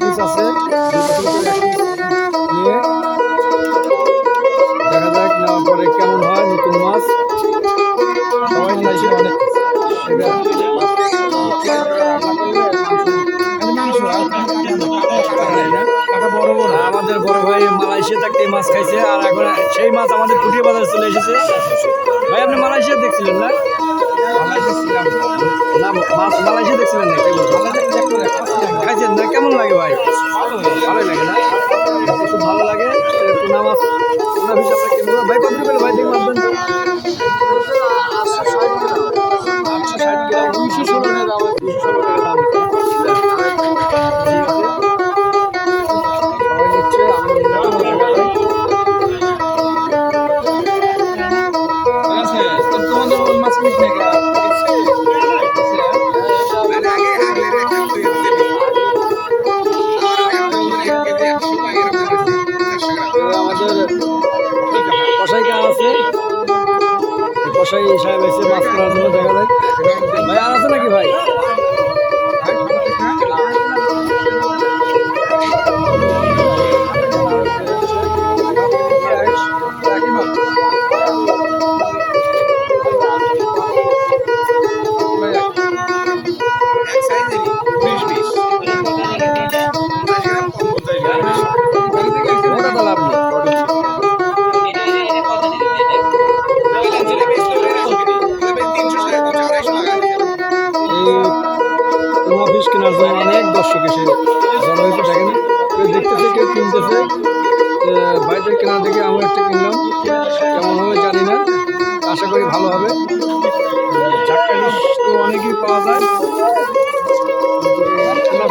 Piece আছে। দেখা যাক নেওয়ার পরে কেমন হয় নতুন মাছ। আমাদের বড় ভাই মালয়েশিয়া থাকতে মাছ খাইছে, আর এখন সেই মাছ আমাদের পুটিয়া বাজারে চলে এসেছে। ভাই, আপনি মালয়েশিয়া দেখছিলেন না? না। মাছ মালয়েশিয়া দেখছিলেন না কিনবো ভাই কত ভাই দেখুন আছে। এসে নাকি ভাই? এই তোমার ফিস কেনার জন্য অনেক দর্শক এসে জড়ো হয়েছে দেখেন। কেউ দেখতেছে কেউ কিনতেছে। এ, ভাইদের কেনা দেখে আমি একটা কিনলাম। কেমন জানি না। আশা করি ভালো হবে। ঝাক্কা তো অনেকই পাওয়া যায়। তোমার